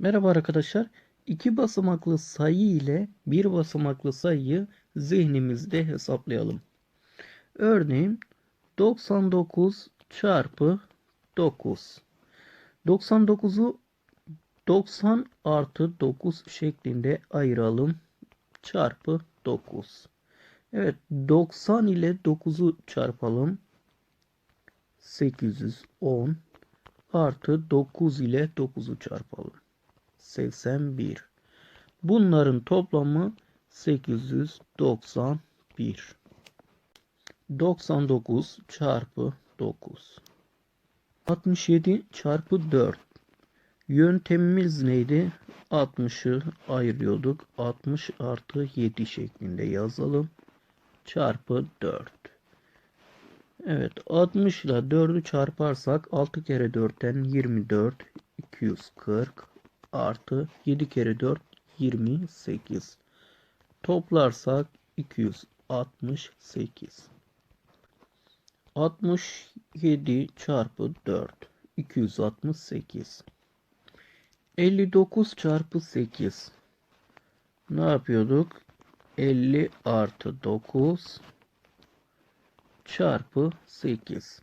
Merhaba arkadaşlar. İki basamaklı sayı ile bir basamaklı sayıyı zihnimizde hesaplayalım. Örneğin 99 çarpı 9. 99'u 90 artı 9 şeklinde ayıralım. Çarpı 9. Evet 90 ile 9'u çarpalım. 810 artı 9 ile 9'u çarpalım. 81. Bunların toplamı 891. 99 çarpı 9. 67 çarpı 4. Yöntemimiz neydi? 60'ı ayırıyorduk. 60 artı 7 şeklinde yazalım. Çarpı 4. Evet 60 ile 4'ü çarparsak 6 kere 4'ten 24 240 artı 7 kere 4 28 toplarsak 268 67 çarpı 4 268 59 çarpı 8 ne yapıyorduk? 50 artı 9 çarpı 8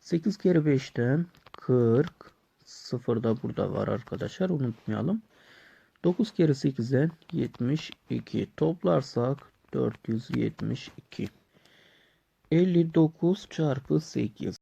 8 kere 5'ten 40 0 da burada var arkadaşlar unutmayalım. 9 kere 8'den 72 toplarsak 472 59 çarpı 8